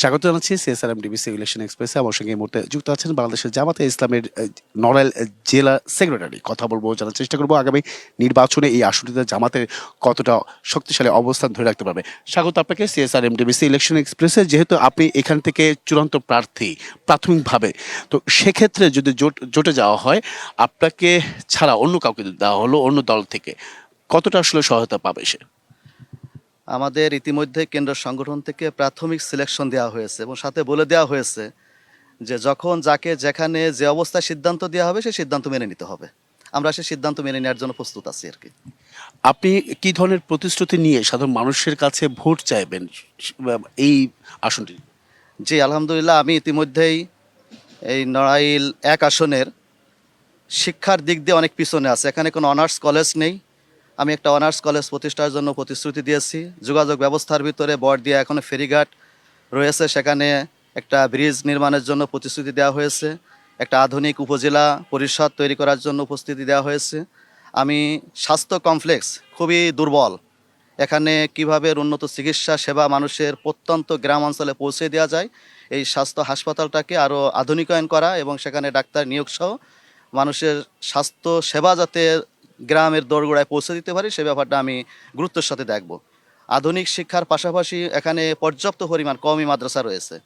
স্বাগত জানাচ্ছি CSRM DBC election এক্সপ্রেসে আমার সঙ্গে এই মুহূর্তে যুক্ত আছেন বাংলাদেশের জামাতে ইসলামের নড়াইল জেলা সেক্রেটারি কথা বলব, জানার চেষ্টা করব। আগামী নির্বাচনে এই আসনটিতে জামাতের কতটা শক্তিশালী অবস্থান ধরে রাখতে পারবে। স্বাগত আপনাকে সিএসআরএম ডিবিসি ইলেকশন এক্সপ্রেসে যেহেতু আপনি এখান থেকে চূড়ান্ত প্রার্থী, প্রাথমিকভাবে, তো সেক্ষেত্রে যদি জোট, জোটে যাওয়া হয়, আপনাকে ছাড়া অন্য কাউকে দেওয়া হলো অন্য দল থেকে। কতটা আসলে সহায়তা পাবে সে? আমাদের ইতিমধ্যে কেন্দ্র সংগঠন থেকে প্রাথমিক সিলেকশন দেওয়া হয়েছে এবং সাথে বলে দেওয়া হয়েছে যে যখন যাকে যেখানে যে অবস্থায় সিদ্ধান্ত দেওয়া হবে সেই সিদ্ধান্ত মেনে নিতে হবে। আমরা সেই সিদ্ধান্ত মেনে নেওয়ার জন্য প্রস্তুত আছি আর কি। আপনি কি ধরনের প্রতিশ্রুতি নিয়ে সাধারণ মানুষের কাছে ভোট চাইবেন এই আসনটি? জি আলহামদুলিল্লাহ আমি ইতিমধ্যেই এই নড়াইল এক আসনের শিক্ষার দিক দিয়ে অনেক পিছনে আছে। এখানে কোনো অনার্স কলেজ নেই। আমি একটা অনার্স কলেজ প্রতিষ্ঠার জন্য প্রতিশ্রুতি দিয়েছি। যোগাযোগ ব্যবস্থার ভিতরে বর দিয়ে এখনও ফেরিঘাট রয়েছে। সেখানে একটা ব্রিজ নির্মাণের জন্য প্রতিশ্রুতি দেওয়া হয়েছে। একটা আধুনিক উপজেলা পরিষদ তৈরি করার জন্য উপস্থিতি দেওয়া হয়েছে। আমি স্বাস্থ্য কমপ্লেক্স খুবই দুর্বল। এখানে কীভাবে উন্নত চিকিৎসা সেবা মানুষের প্রত্যন্ত গ্রাম অঞ্চলে পৌঁছে দেওয়া যায়, এই স্বাস্থ্য হাসপাতালটাকে আরও আধুনিকায়ন করা এবং সেখানে ডাক্তার নিয়োগ সহ মানুষের স্বাস্থ্য সেবা যাতে গ্রামের দোরগোড়ায় পৌঁছে দিতে পারি, সে ব্যাপারটা আমি গুরুত্বের সাথে দেখব। আধুনিক শিক্ষার পাশাপাশি এখানে পর্যাপ্ত পরিমাণ কওমি মাদ্রাসা রয়েছে।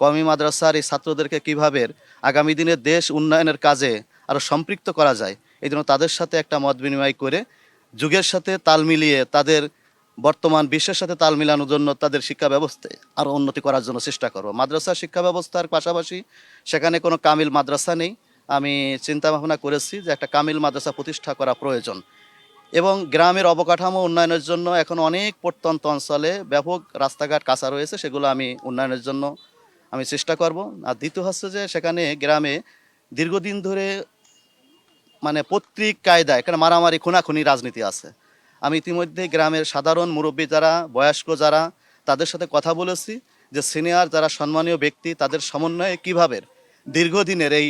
কওমি মাদ্রাসার এই ছাত্রদেরকে কীভাবে আগামী দিনে দেশ উন্নয়নের কাজে আরও সম্পৃক্ত করা যায়, এই জন্য তাদের সাথে একটা মত বিনিময় করে, যুগের সাথে তাল মিলিয়ে তাদের বর্তমান বিশ্বের সাথে তাল মিলানোর জন্য তাদের শিক্ষা ব্যবস্থায় আরও উন্নতি করার জন্য চেষ্টা করব। মাদ্রাসা শিক্ষা ব্যবস্থার পাশাপাশি সেখানে কোনো কামিল মাদ্রাসা নেই। আমি চিন্তা ভাবনা করেছি যে একটা কামিল মাদ্রাসা প্রতিষ্ঠা করা প্রয়োজন। এবং গ্রামের অবকাঠামো উন্নয়নের জন্য এখন অনেক প্রত্যন্ত অঞ্চলে ব্যাপক রাস্তাঘাট কাঁচা রয়েছে, সেগুলো আমি উন্নয়নের জন্য আমি চেষ্টা করব। আর দ্বিতীয় হচ্ছে যে সেখানে গ্রামে দীর্ঘদিন ধরে মানে পত্রিক কায়দায় এখানে মারামারি, খুনাখুনি রাজনীতি আছে। আমি ইতিমধ্যে গ্রামের সাধারণ মুরব্বী যারা, বয়স্ক যারা, তাদের সাথে কথা বলেছি যে সিনিয়র যারা সম্মানীয় ব্যক্তি, তাদের সমন্বয়ে কীভাবে দীর্ঘদিনের এই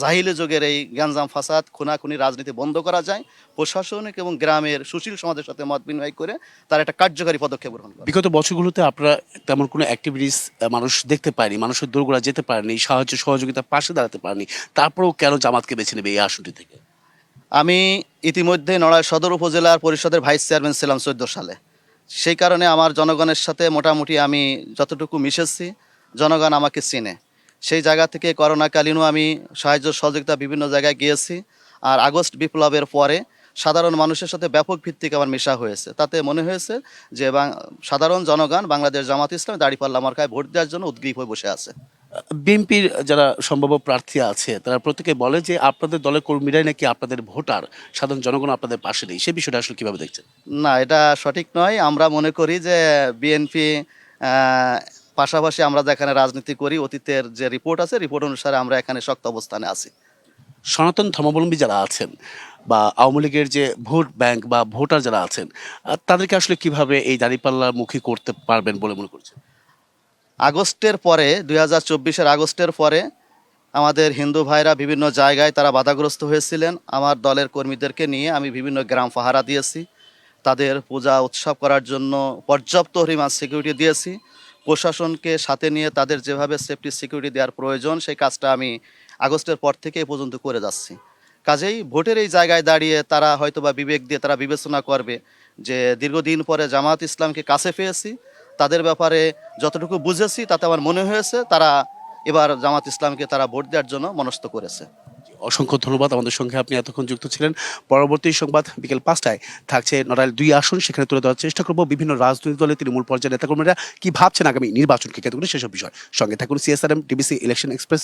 জাহিলি যুগের এই গ্যাঞ্জাম ফাসাদ খুনাখুনি রাজনীতি বন্ধ করা যায় প্রশাসনিক এবং গ্রামের সুশীল সমাজের সাথে মত বিনিময় করে তার একটা কার্যকারী পদক্ষেপ গ্রহণ করে। বিগত বছরগুলোতে আপনারা তেমন কোনো অ্যাক্টিভিটিস মানুষ দেখতে পায়নি মানুষের দোরগোড়া যেতে পারেনি সাহায্য সহযোগিতা পাশে দাঁড়াতে পারেনি তারপরেও কেন জামাতকে বেছে নেবে এই আসনটি থেকে? আমি ইতিমধ্যে নড়াই সদর উপজেলার পরিষদের ভাইস চেয়ারম্যান ছিলাম চোদ্দ সালে। সেই কারণে আমার জনগণের সাথে মোটামুটি আমি যতটুকু মিশেছি জনগণ আমাকে চিনে। সেই জায়গা থেকে করোনাকালীনও আমি সাহায্য সহযোগিতা বিভিন্ন জায়গায় গিয়েছি। আর আগস্ট বিপ্লবের পরে সাধারণ মানুষের সাথে ব্যাপক ভিত্তিক আমার মেশা হয়েছে। তাতে মনে হয়েছে যে সাধারণ জনগণ বাংলাদেশ জামাত ইসলাম দাঁড়িপাল্লা মার্কায় ভোট দেওয়ার জন্য উদ্গ্রীব হয়ে বসে আছে। বিএনপির যারা সম্ভাব্য প্রার্থী আছে তারা প্রত্যেকে বলে যে আপনাদের দলের কর্মীরাই নাকি আপনাদের ভোটার সাধারণ জনগণ আপনাদের পাশে নেই। সে বিষয়টা আসলে কীভাবে দেখছেন? না এটা সঠিক নয়। আমরা মনে করি যে বিএনপি পাশাপাশি আমরা যেখানে রাজনীতি করি অতীতের যে রিপোর্ট আছে রিপোর্ট অনুসারে আমরা এখানে শক্ত অবস্থানে আছি। সনাতন ধর্মাবলম্বী যারা আছেন বা আওয়ামী লীগের যে ভোট ব্যাংক বা ভোটার যারা আছেন তাদেরকে আসলে কীভাবে এই দাঁড়িপাল্লার মুখী করতে পারবেন বলে মনে করছেন? আগস্টের পরে দুই হাজার চব্বিশের আগস্টের পরে আমাদের হিন্দু ভাইরা বিভিন্ন জায়গায় তারা বাধাগ্রস্ত হয়েছিলেন। আমার দলের কর্মীদেরকে নিয়ে আমি বিভিন্ন গ্রাম পাহারা দিয়েছি। তাদের পূজা উৎসব করার জন্য পর্যাপ্ত পরিমাণ সিকিউরিটি দিয়েছি। প্রশাসনকে সাথে নিয়ে তাদের যেভাবে সেফটি সিকিউরিটি দেওয়ার প্রয়োজন, সেই কাজটা আমি আগস্টের পর থেকে এ পর্যন্ত করে যাচ্ছি। কাজেই ভোটের এই জায়গায় দাঁড়িয়ে তারা হয়তো বা বিবেক দিয়ে তারা বিবেচনা করবে যে দীর্ঘদিন পরে জামাত ইসলামকে কাছে পেয়েছি, তাদের ব্যাপারে যতটুকু বুঝেছি তাতে আমার মনে হয়েছে তারা এবার জামাত ইসলামকে তারা ভোট দেওয়ার জন্য মনস্থ করেছে। অসংখ্য ধন্যবাদ আমাদের সঙ্গে আপনি এতক্ষণ যুক্ত ছিলেন। পরবর্তী সংবাদ বিকেল পাঁচটায় থাকছে নড়াইল দুই আসন, সেখানে তুলে ধরার চেষ্টা করব বিভিন্ন রাজনৈতিক দলের তৃণমূল পর্যায়ের নেতাকর্মীরা। কি ভাবছেন আগামী নির্বাচনকে কেন্দ্র করে সেসব বিষয়? সঙ্গে থাকুন সিএসআরএম ডিবিসি ইলেকশন এক্সপ্রেস